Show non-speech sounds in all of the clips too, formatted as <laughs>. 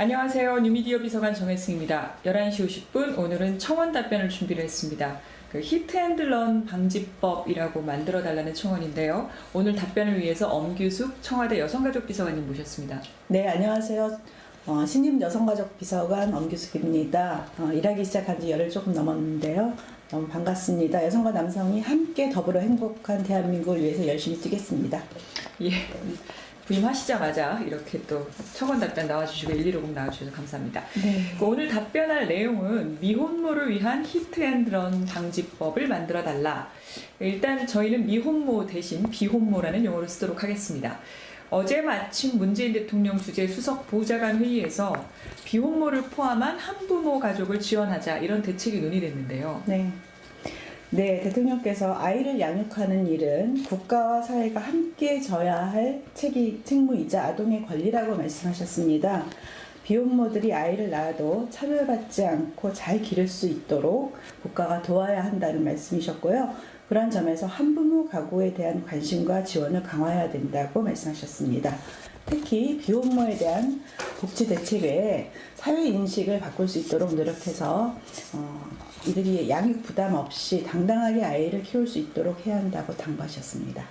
안녕하세요. 뉴미디어 비서관 정혜승입니다. 11시 50분 오늘은 청원 답변을 준비를 했습니다. 그 히트앤드런 방지법이라고 만들어 달라는 청원인데요. 오늘 답변을 위해서 엄규숙 청와대 여성가족 비서관님 모셨습니다. 네, 안녕하세요. 어, 신임 여성가족 비서관 엄규숙입니다. 어, 일하기 시작한 지 열흘 조금 넘었는데요. 너무 반갑습니다. 여성과 남성이 함께 더불어 행복한 대한민국을 위해서 열심히 뛰겠습니다. 예. 부임하시자마자 이렇게 또 청원 답변 나와주시고 1150 나와주셔서 감사합니다. 네. 그 오늘 답변할 내용은 미혼모를 위한 히트앤드런 방지법을 만들어 달라. 일단 저희는 미혼모 대신 비혼모라는 용어를 쓰도록 하겠습니다. 어제 마침 문재인 대통령 주재 수석 보좌관 회의에서 비혼모를 포함한 한부모 가족을 지원하자 이런 대책이 논의됐는데요. 네. 네, 대통령께서 아이를 양육하는 일은 국가와 사회가 함께 져야 할 책이, 책무이자 아동의 권리라고 말씀하셨습니다. 비혼모들이 아이를 낳아도 차별받지 않고 잘 기를 수 있도록 국가가 도와야 한다는 말씀이셨고요. 그런 점에서 한부모 가구에 대한 관심과 지원을 강화해야 된다고 말씀하셨습니다. 특히 비혼모에 대한 복지 대책 외에 사회 인식을 바꿀 수 있도록 노력해서 어, 이들이 양육 부담 없이 당당하게 아이를 키울 수 있도록 해야 한다고 당부하셨습니다.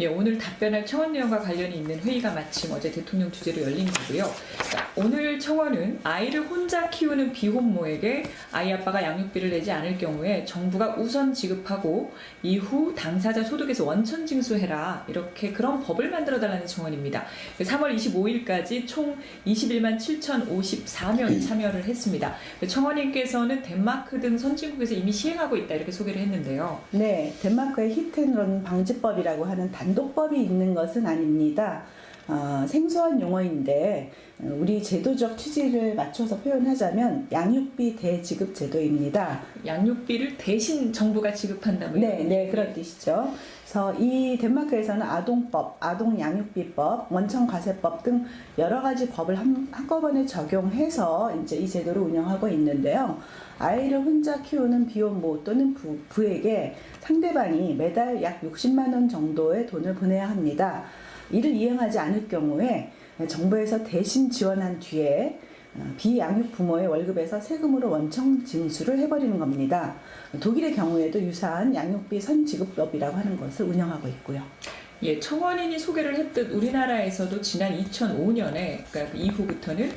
예, 오늘 답변할 청원 내용과 관련이 있는 회의가 마침 어제 대통령 주재로 열린 거고요. 자, 오늘 청원은 아이를 혼자 키우는 비혼모에게 아이 아빠가 양육비를 내지 않을 경우에 정부가 우선 지급하고 이후 당사자 소득에서 원천 징수해라 이렇게 그런 법을 만들어 달라는 청원입니다. 3월 25일까지 총 21만 7,054명이 참여를 했습니다. 청원인께서는 덴마크 등 선진국에서 이미 시행하고 있다 이렇게 소개를 했는데요. 네, 덴마크의 히트앤런 방지법이라고 하는 단 독법이 있는 것은 아닙니다. 어, 생소한 용어인데 어, 우리 제도적 취지를 맞춰서 표현하자면 양육비 대지급 제도입니다. 양육비를 대신 정부가 지급한다. 뭐 네, 네, 그런 뜻이죠. 그래서 이 덴마크에서는 아동법, 아동양육비법, 원천가세법 등 여러 가지 법을 한, 한꺼번에 적용해서 이제 이 제도를 운영하고 있는데요. 아이를 혼자 키우는 비혼모 또는 부, 부에게 상대방이 매달 약 60만 원 정도의 돈을 보내야 합니다. 이를 이행하지 않을 경우에 정부에서 대신 지원한 뒤에 어, 비양육 부모의 월급에서 세금으로 원청 징수를 해버리는 겁니다. 독일의 경우에도 유사한 양육비 선지급법이라고 하는 것을 운영하고 있고요. 예, 청원인이 소개를 했듯 우리나라에서도 지난 2005년에 그러니까 그 이후부터는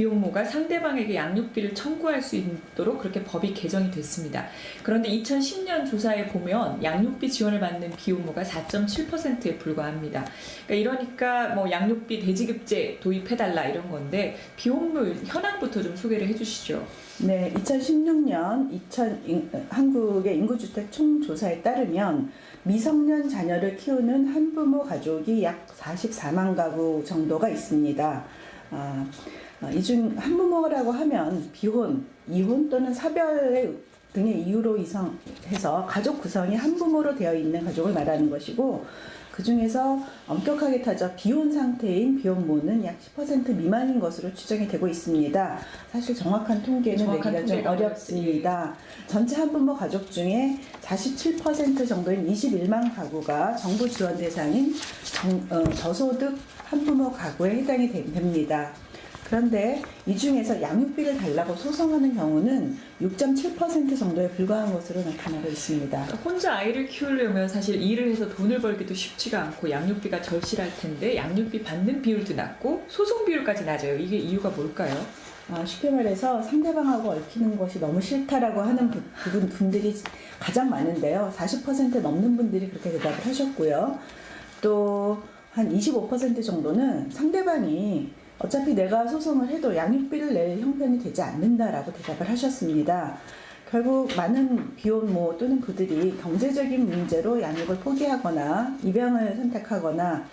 비혼모가 상대방에게 양육비를 청구할 수 있도록 그렇게 법이 개정이 됐습니다. 그런데 2010년 조사에 보면 양육비 지원을 받는 비혼모가 4.7%에 불과합니다. 그러니까 이러니까 뭐 양육비 대지급제 도입해달라 이런 건데 비혼모 현황부터 좀 소개를 해주시죠. 네, 2016년 2000 인- 한국의 인구주택 총조사에 따르면 미성년 자녀를 키우는 한부모 가족이 약 44만 가구 정도가 있습니다. 아, 이중 한부모라고 하면 비혼, 이혼 또는 사별 등의 이유로 이성해서 가족 구성이 한부모로 되어 있는 가족을 말하는 것이고 그 중에서 엄격하게 타져 비혼 상태인 비혼모는 약 10% 미만인 것으로 추정이 되고 있습니다. 사실 정확한 통계는 정확한 내기가 좀 어렵습니다. 전체 한부모 가족 중에 47% 정도인 21만 가구가 정부 지원 대상인 정- 어, 저소득 한부모 가구에 해당이 되- 됩니다. 그런데 이 중에서 양육비를 달라고 소송하는 경우는 6.7% 정도에 불과한 것으로 나타나고 있습니다. 그러니까 혼자 아이를 키우려면 사실 일을 해서 돈을 벌기도 쉽지가 않고 양육비가 절실할 텐데 양육비 받는 비율도 낮고 소송 비율까지 낮아요. 이게 이유가 뭘까요? 아, 쉽게 말해서 상대방하고 얽히는 것이 너무 싫다라고 하는 부- 부분 분들이 가장 많은데요. 40% 넘는 분들이 그렇게 대답을 하셨고요. 또 한 25% 정도는 상대방이 어차피 내가 소송을 해도 양육비를 낼 형편이 되지 않는다라고 대답을 하셨습니다. 결국 많은 비혼모 또는 그들이 경제적인 문제로 양육을 포기하거나 입양을 선택하거나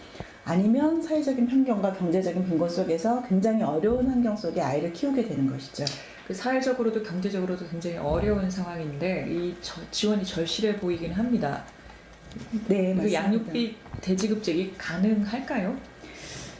아니면 사회적인 편견과 경제적인 빈곤 속에서 굉장히 어려운 환경 속에 아이를 키우게 되는 것이죠. 그 사회적으로도 경제적으로도 굉장히 어려운 상황인데 이 저- 지원이 절실해 보이긴 합니다. 네, 그 맞습니다. 양육비 대지급제가 가능할까요?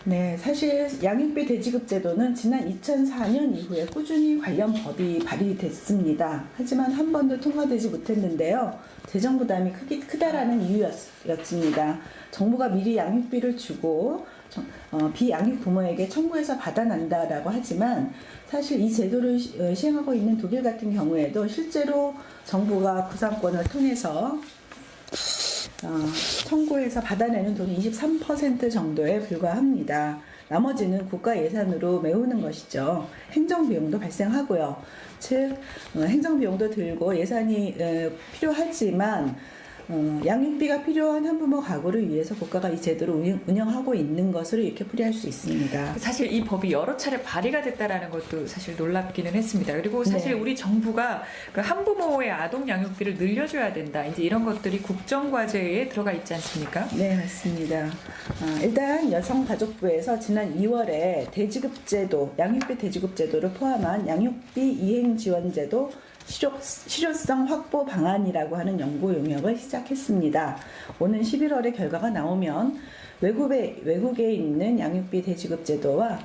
네, 사실 양육비 대지급 제도는 지난 2004년 이후에 꾸준히 관련 법이 발의됐습니다. 하지만 한 번도 통과되지 못했는데요. 재정 부담이 크기 크다라는 이유였습니다. 정부가 미리 양육비를 주고 정- 어, 비양육 부모에게 청구해서 받아난다라고 하지만 사실 이 제도를 시- 어, 시행하고 있는 독일 같은 경우에도 실제로 정부가 구상권을 통해서 어, 청구해서 받아내는 돈이 23% 정도에 불과합니다. 나머지는 국가 예산으로 메우는 것이죠. 행정 비용도 발생하고요. 즉 어, 행정 비용도 들고 예산이 어, 필요하지만 어, 양육비가 필요한 한부모 가구를 위해서 국가가 이 제도를 운영, 운영 하고 있는 것으로 이렇게 풀이할 수 있습니다. 사실 이 법이 여러 차례 발의가 됐다라는 것도 사실 놀랍기는 했습니다. 그리고 사실 네. 우리 정부가 그 한부모의 아동 양육비를 늘려줘야 된다. 이제 이런 것들이 국정 과제에 들어가 있지 않습니까? 네, 맞습니다. 아, 일단 여성가족부에서 지난 2월에 대지급제도, 양육비 대지급제도를 포함한 양육비 이행지원제도 실효, 실효 성 확보 방안이라고 하는 연구 용역을 시작했습니다. 오는 11월에 결과가 나오면 외국에, 외국에 있는 양육비 대지급 제도와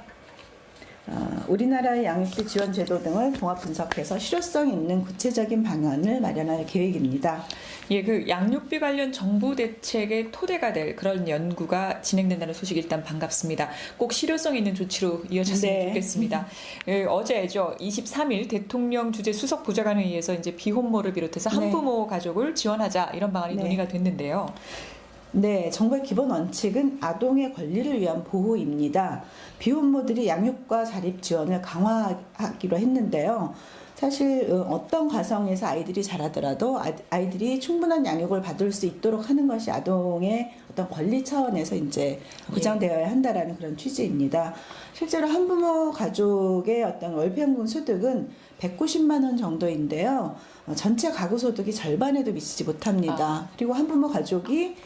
아, 우리나라의 양육비 지원 제도 등을 종합 분석해서 실효성 있는 구체적인 방안을 마련할 계획입니다. 예, 그 양육비 관련 정부 대책의 토대가 될 그런 연구가 진행된다는 소식이 일단 반갑습니다. 꼭 실효성 있는 조치로 이어졌으면 네. 좋겠습니다. 예, 어제죠. 23일 대통령 주재 수석 보좌관 회의에서 이제 비혼모를 비롯해서 네. 한부모 가족을 지원하자 이런 방안이 네. 논의가 됐는데요. 네, 정부의 기본 원칙은 아동의 권리를 위한 보호입니다. 비혼모들이 양육과 자립 지원을 강화하기로 했는데요. 사실 어, 어떤 가정에서 아이들이 자라더라도 아- 아이들이 충분한 양육을 받을 수 있도록 하는 것이 아동의 어떤 권리 차원에서 이제 보장되어야 한다라는 그런 취지입니다. 실제로 한부모 가족의 어떤 월평균 소득은 190만 원 정도인데요. 어, 전체 가구 소득이 절반에도 미치지 못합니다. 그리고 한부모 가족이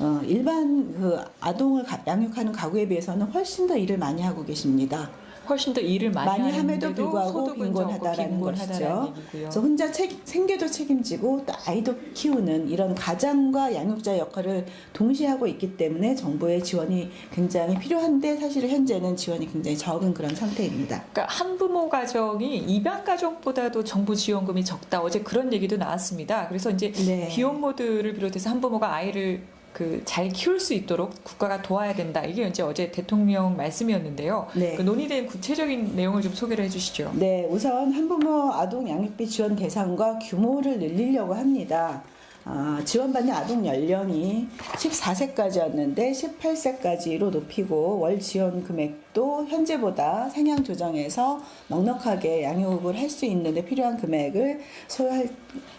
어, 일반 그 아동을 가- 양육하는 가구에 비해서는 훨씬 더 일을 많이 하고 계십니다. 훨씬 더 일을 많이, 많이 함에도 불구하고 빈곤하다라는 것이죠. 그래서 혼자 책, 생계도 책임지고 또 아이도 키우는 이런 가장과 양육자의 역할을 동시에 하고 있기 때문에 정부의 지원이 굉장히 필요한데 사실 현재는 지원이 굉장히 적은 그런 상태입니다. 그러니까 한부모 가정이 입양 가정보다도 정부 지원금이 적다. 어제 그런 얘기도 나왔습니다. 그래서 이제 네. 비혼모들을 비롯해서 한부모가 아이를 그 잘 키울 수 있도록 국가가 도와야 된다. 이게 이제 어제 대통령 말씀이었는데요. 네. 그 논의된 구체적인 내용을 좀 소개를 해주시죠. 네, 우선 한부모 아동 양육비 지원 대상과 규모를 늘리려고 합니다. 아, 지원받는 아동 연령이 14세까지였는데 18세까지로 높이고 월 지원 금액도 현재보다 상향 조정해서 넉넉하게 양육을 할 수 있는데 필요한 금액을 소요할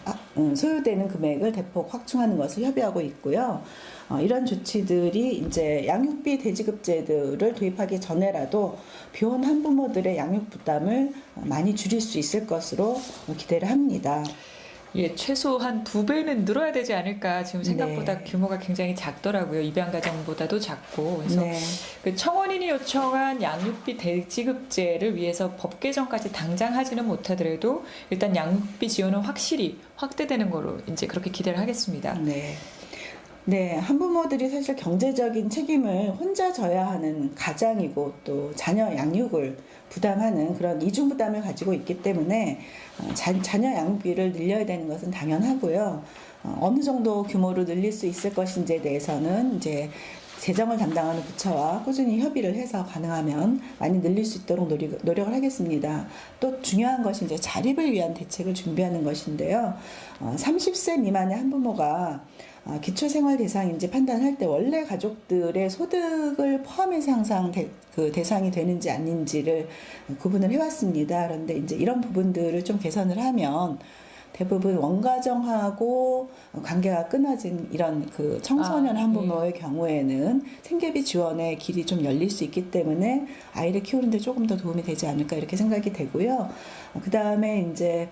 아, 음, 소요되는 금액을 대폭 확충하는 것을 협의하고 있고요. 어, 이런 조치들이 이제 양육비 대지급제들을 도입하기 전에라도 비혼 한부모들의 양육 부담을 많이 줄일 수 있을 것으로 기대를 합니다. 예, 최소한 두 배는 늘어야 되지 않을까. 지금 생각보다 네. 규모가 굉장히 작더라고요. 입양 가정보다도 작고. 그래서 네. 그 청원인이 요청한 양육비 대지급제를 위해서 법 개정까지 당장 하지는 못하더라도 일단 양육비 지원은 확실히 확대되는 거로 이제 그렇게 기대를 하겠습니다. 네. 네, 한부모들이 사실 경제적인 책임을 혼자 져야 하는 가장이고 또 자녀 양육을 부담하는 그런 이중 부담을 가지고 있기 때문에 어, 자, 자녀 양육비를 늘려야 되는 것은 당연하고요. 어, 어느 정도 규모로 늘릴 수 있을 것인지에 대해서는 이제 재정을 담당하는 부처와 꾸준히 협의를 해서 가능하면 많이 늘릴 수 있도록 노력, 노력을 하겠습니다. 또 중요한 것이 이제 자립을 위한 대책을 준비하는 것인데요. 어, 30세 미만의 한부모가 아, 기초생활 대상인지 판단할 때 원래 가족들의 소득을 포함해서 항상 대, 그 대상이 되는지 아닌지를 구분을 해왔습니다. 그런데 이제 이런 부분들을 좀 개선을 하면 대부분 원가정하고 관계가 끊어진 이런 그 청소년 아, 한부모의 경우에는 생계비 지원의 길이 좀 열릴 수 있기 때문에 아이를 키우는데 조금 더 도움이 되지 않을까 이렇게 생각이 되고요. 그 다음에 이제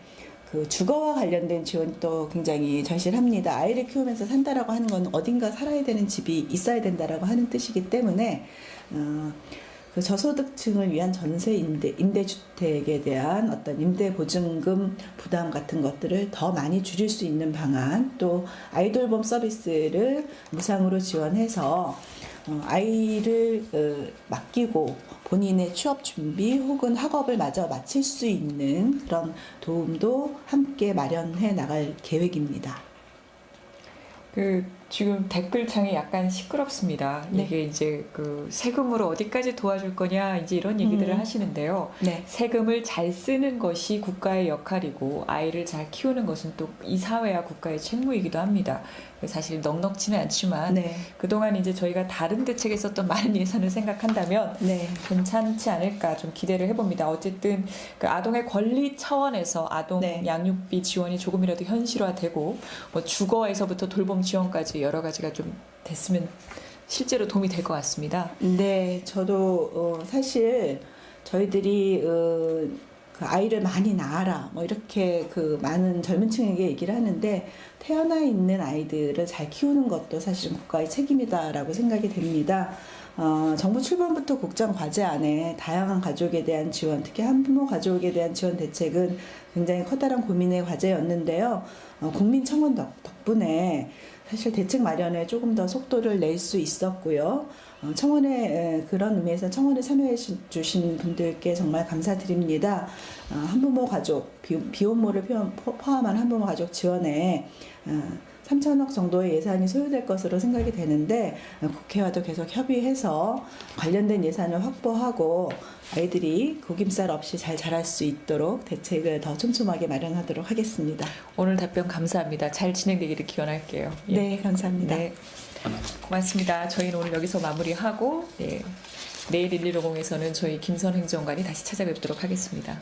그 주거와 관련된 지원이 또 굉장히 절실합니다. 아이를 키우면서 산다라고 하는 건 어딘가 살아야 되는 집이 있어야 된다라고 하는 뜻이기 때문에 어, 그 저소득층을 위한 전세 임대 임대주택에 대한 어떤 임대 보증금 부담 같은 것들을 더 많이 줄일 수 있는 방안 또 아이돌봄 서비스를 무상으로 지원해서 어, 아이를 어, 맡기고 본인의 취업 준비 혹은 학업을 마저 마칠 수 있는 그런 도움도 함께 마련해 나갈 계획입니다. 그 지금 댓글창이 약간 시끄럽습니다. 네. 이게 이제 그 세금으로 어디까지 도와줄 거냐 이제 이런 얘기들을 음. 하시는데요. 네. 세금을 잘 쓰는 것이 국가의 역할이고 아이를 잘 키우는 것은 또 이 사회와 국가의 책무이기도 합니다. 사실 넉넉지는 않지만 네. 그동안 이제 저희가 다른 대책에 썼던 많은 <laughs> 예산을 생각한다면 네. 괜찮지 않을까 좀 기대를 해봅니다. 어쨌든 그 아동의 권리 차원에서 아동 네. 양육비 지원이 조금이라도 현실화되고 뭐 주거에서부터 돌봄 지원까지 여러 가지가 좀 됐으면 실제로 도움이 될 것 같습니다. 네, 저도 어, 사실 저희들이 어, 그 아이를 많이 낳아라 뭐 이렇게 그 많은 젊은 층에게 얘기를 하는데 태어나 있는 아이들을 잘 키우는 것도 사실은 국가의 책임이다라고 생각이 됩니다. 어, 정부 출범부터 국정 과제 안에 다양한 가족에 대한 지원, 특히 한부모 가족에 대한 지원 대책은 굉장히 커다란 고민의 과제였는데요. 어, 국민청원 덕, 덕분에 사실 대책 마련에 조금 더 속도를 낼 수 있었고요. 어, 청원에 에, 그런 의미에서 청원에 참여해 주- 주신 분들께 정말 감사드립니다. 어, 한부모 가족 비, 비혼모를 포함한 한부모 가족 지원에 어, 3천억 정도의 예산이 소요될 것으로 생각이 되는데 어, 국회와도 계속 협의해서 관련된 예산을 확보하고 아이들이 구김살 없이 잘 자랄 수 있도록 대책을 더 촘촘하게 마련하도록 하겠습니다. 오늘 답변 감사합니다. 잘 진행되기를 기원할게요. 예. 네, 감사합니다. 네. 고맙습니다. 저희는 오늘 여기서 마무리하고 네. 내일 1150에서는 저희 김선 행정관이 다시 찾아뵙도록 하겠습니다.